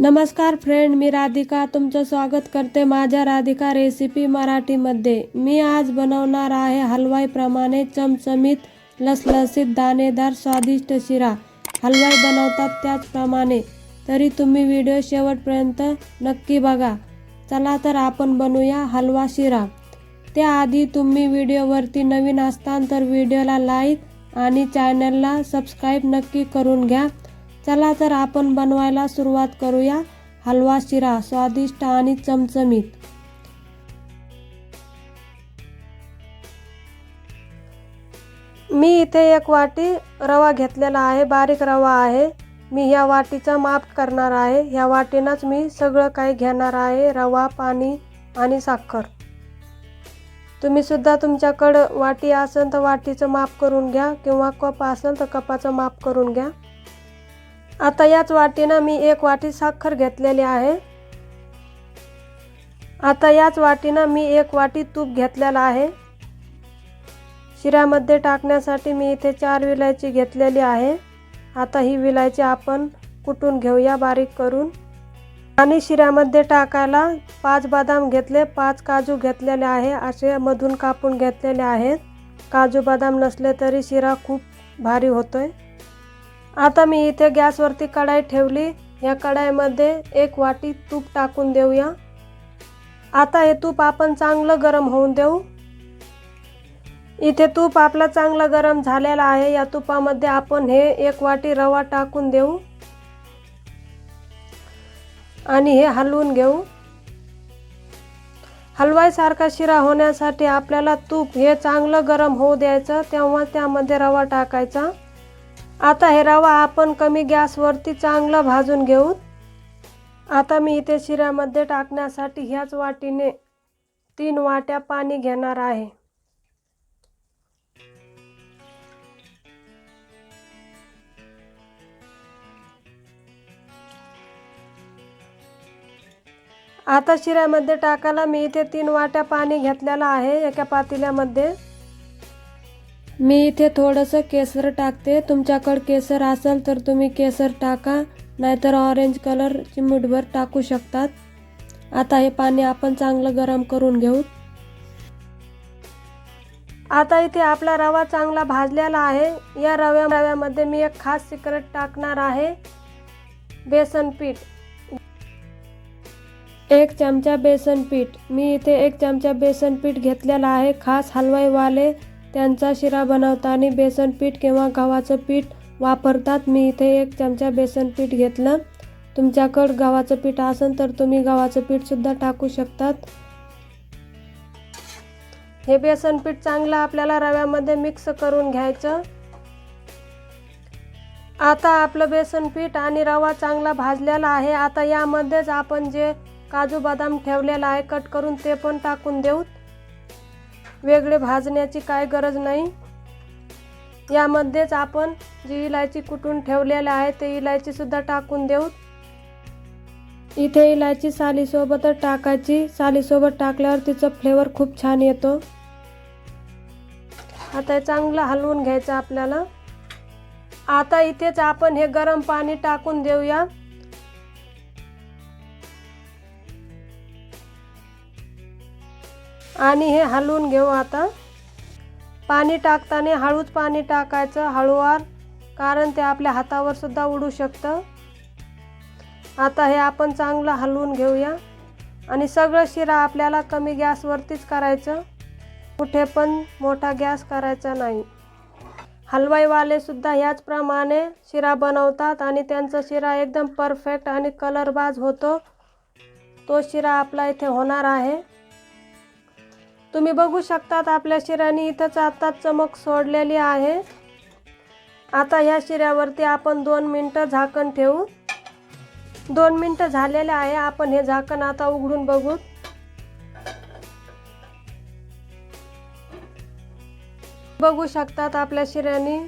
नमस्कार फ्रेंड मी राधिका. तुमचं स्वागत करते माझ्या राधिका रेसिपी मराठीमध्ये. मी आज बनवणार आहे हलवाईप्रमाणे चमचमीत लसलसीत दाणेदार स्वादिष्ट शिरा. हलवाई बनवतात त्याचप्रमाणे. तरी तुम्ही व्हिडिओ शेवटपर्यंत नक्की बघा. चला तर आपण बनवूया हलवा शिरा. त्याआधी तुम्ही व्हिडिओवरती नवीन असताल तर व्हिडिओला लाईक आणि चॅनलला सबस्क्राईब नक्की करून घ्या. चला तर आपण बनवायला सुरुवात करूया. हलवा शिरा स्वादिष्ट आणि चमचमीत. मी इथे एक वाटी रवा घेतलेला आहे बारीक रवा आहे. मी ह्या वाटीचं माप करणार आहे. ह्या वाटीनंच मी सगळं काही घेणार आहे रवा पाणी आणि साखर. तुम्ही सुद्धा तुमच्याकडं वाटी असेल तर वाटीचं माप करून घ्या किंवा कप असेल तर कपाचं माप करून घ्या. आता याच वाटीनं मी एक वाटी साखर घेतलेली आहे. आता याच वाटीनं मी एक वाटी तूप घेतलेलं आहे. शिऱ्यामध्ये टाकण्यासाठी मी इथे चार विलायची घेतलेली आहे. आता ही विलायची आपण कुटून घेऊया बारीक करून. आणि शिऱ्यामध्ये टाकायला पाच बदाम घेतले पाच काजू घेतलेले आहे असे मधून कापून घेतलेले आहेत. काजू बदाम नसले तरी शिरा खूप भारी होतोय. आता मी इथे गॅसवरती कढाई ठेवली. या कढाईमध्ये एक वाटी तूप टाकून देऊया. आता हे तूप आपण चांगलं गरम होऊन देऊ. इथे तूप आपलं चांगलं गरम झालेलं आहे. या तुपामध्ये आपण हे एक वाटी रवा टाकून देऊ. आणि हे हलवून घेऊ. हलवाईसारखा शिरा होण्यासाठी आपल्याला तूप हे चांगलं गरम होऊ द्यायचं. तेव्हा त्यामध्ये रवा टाकायचा. आता हे रवा आपण कमी गॅसवरती चांगलं भाजून घेऊ आता मी इथे शिऱ्यामध्ये टाकण्यासाठी ह्याच वाटीने तीन वाट्या पाणी घेणार आहे. आता शिऱ्यामध्ये टाकायला मी इथे तीन वाट्या पाणी घेतलेलं आहे एका पातेल्यामध्ये. मी इथे थोडंसं केसर टाकते. तुमच्याकडं केसर असेल तर तुम्ही केसर टाका. नाहीतर ऑरेंज कलर चिमूटभर टाकू शकतात. आता हे पाणी आपण चांगलं गरम करून घेऊ. आता इथे आपला रवा चांगला भाजलेला आहे. या रव्या रव्यामध्ये मी एक खास सिक्रेट टाकणार आहे. बेसन पीठ. एक चमचा बेसन पीठ. मी इथे एक चमचा बेसन पीठ घेतलेला आहे. खास हलवाईवाले त्यांचा शिरा बनवताना बेसन पीठ किंवा गव्हाचं पीठ वापरतात. मी इथे एक चमचा बेसन पीठ घेतलं. तुमच्याकडं गव्हाचं पीठ असेल तर तुम्ही गव्हाचं पीठसुद्धा टाकू शकतात. हे बेसन पीठ चांगलं आपल्याला रव्यामध्ये मिक्स करून घ्यायचं. आता आपलं बेसन पीठ आणि रवा चांगला भाजलेला आहे. आता यामध्येच आपण जे काजू बदाम ठेवलेला आहे कट करून ते पण टाकून देऊ. वेगळे भाजण्याची काय गरज नाही. यामध्येच आपण जी इलायची कुटून ठेवलेली आहे ते इलायचीसुद्धा टाकून देऊ. इथे इलायची सालीसोबतच टाकायची. सालीसोबत टाकल्यावर तिचं फ्लेवर खूप छान येतो. आता हे चांगलं हलवून घ्यायचं आपल्याला. आता इथेच आपण हे गरम पाणी टाकून देऊया. आणि हे हलवून घेऊ आता. पाणी टाकताना हळूच पाणी टाकायचं हळूवार कारण ते आपल्या हातावर सुद्धा उडू शकतं. आता हे आपण चांगलं हलवून घेऊया. आणि सगळं शिरा आपल्याला कमी गॅसवरतीच करायचं. कुठे पण मोठा गॅस करायचा नाही. हलवाईवालेसुद्धा ह्याचप्रमाणे शिरा बनवतात आणि त्यांचा शिरा एकदम परफेक्ट आणि कलरबाज होतो. तो शिरा आपला इथे होणार आहे. तुम्ही बघू शकतात आपल्या शिऱ्याने इथंच आता चमक सोडलेली आहे. आता ह्या शिऱ्यावरती आपण दोन मिनटं झाकण ठेवू. दोन मिनटं झालेले आहे आपण हे झाकण आता उघडून बघू. बघू शकतात आपल्या शिऱ्याने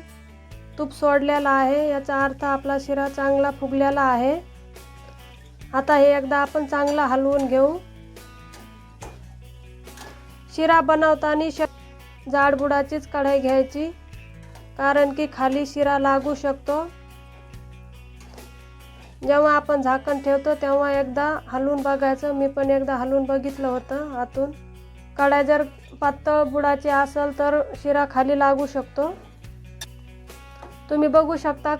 तूप सोडलेला आहे याचा अर्थ आपला शिरा चांगला फुगलेला आहे. आता हे एकदा आपण चांगला हलवून घेऊ. शिरा बनवताना श जाडबुडाचीच कढाई घ्यायची कारण की खाली शिरा लागू शकतो. जेव्हा आपण झाकण ठेवतो तेव्हा एकदा हलवून बघायचं. मी पण एकदा हलवून बघितलं होतं आतून. कढाई जर पातळ बुडाची असेल तर शिरा खाली लागू शकतो. तुम्ही बघू शकता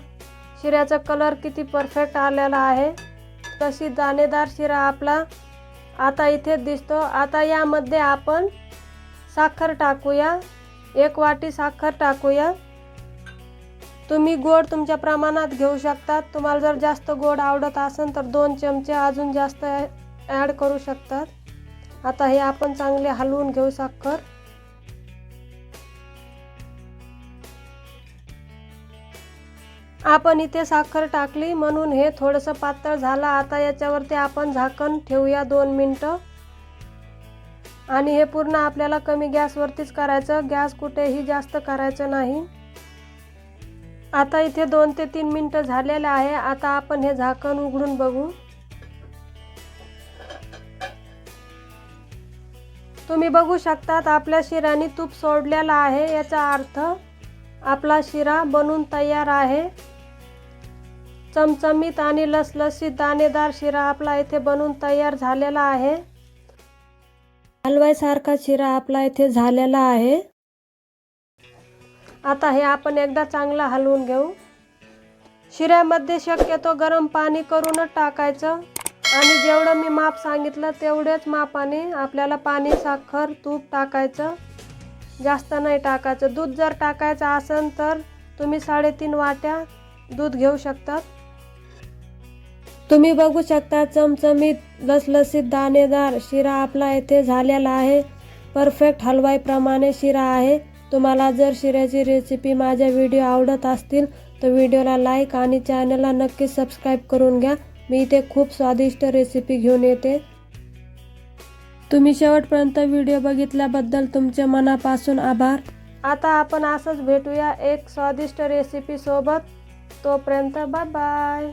शिऱ्याचा कलर किती परफेक्ट आलेला आहे. तशी दाणेदार शिरा आपला आता इथे दिसतो. आता यामध्ये आपण साखर टाकूया. एक वाटी साखर टाकूया. तुम्ही गोड तुमच्या प्रमाणात घेऊ शकतात तुम्हाला जर जास्त गोड आवडत असेल तर दोन चमचे अजून जास्त ॲड करू शकतात आता हे आपण चांगले हलवून घेऊ साखर. आपण इथे साखर टाकली. म्हणून हे थोडंसं पातळ झालं. आता याच्यावरती आपण झाकण ठेवूया दोन मिनटं. आणि हे पूर्ण आपल्याला कमी गॅसवरतीच करायचं गॅस कुठेही जास्त करायचं नाही. आता इथे दोन ते तीन मिनटं झालेले आहे आता आपण हे झाकण उघडून बघू. तुम्ही बघू शकतात आपल्या शिराने तूप सोडलेलं आहे याचा अर्थ आपला शिरा बनून तयार आहे. चमचमीत आणि लसलसीत दाणेदार शिरा आपला इथे बनून तयार झालेला आहे. हलवाईसारखा शिरा आपला इथे झालेला आहे. आता हे आपण एकदा चांगला हलवून घेऊ. शिऱ्यामध्ये शक्यतो गरम पाणी करूनच टाकायचं. आणि जेवढं मी माप सांगितलं तेवढेच मापाने आपल्याला पाणी साखर तूप टाकायचं. जास्त नाही टाकायचं. दूध जर टाकायचं असेल तर तुम्ही साडेतीन वाट्या दूध घेऊ शकतात. तुम्ही बघू शकता चमचमीत लसलसीत दाणेदार शिरा आपला येथे झालेला आहे. परफेक्ट हलवाईप्रमाणे शिरा आहे. तुम्हाला जर शिऱ्याची रेसिपी माझ्या व्हिडिओ आवडत असतील तर व्हिडिओला लाईक आणि चॅनलला नक्की सबस्क्राईब करून घ्या. मी इथे खूप स्वादिष्ट रेसिपी घेऊन येते. तुम्ही शेवटपर्यंत व्हिडिओ बघितल्याबद्दल तुमचे मनापासून आभार. आता आपण असंच भेटूया एक स्वादिष्ट रेसिपीसोबत तोपर्यंत बाय बाय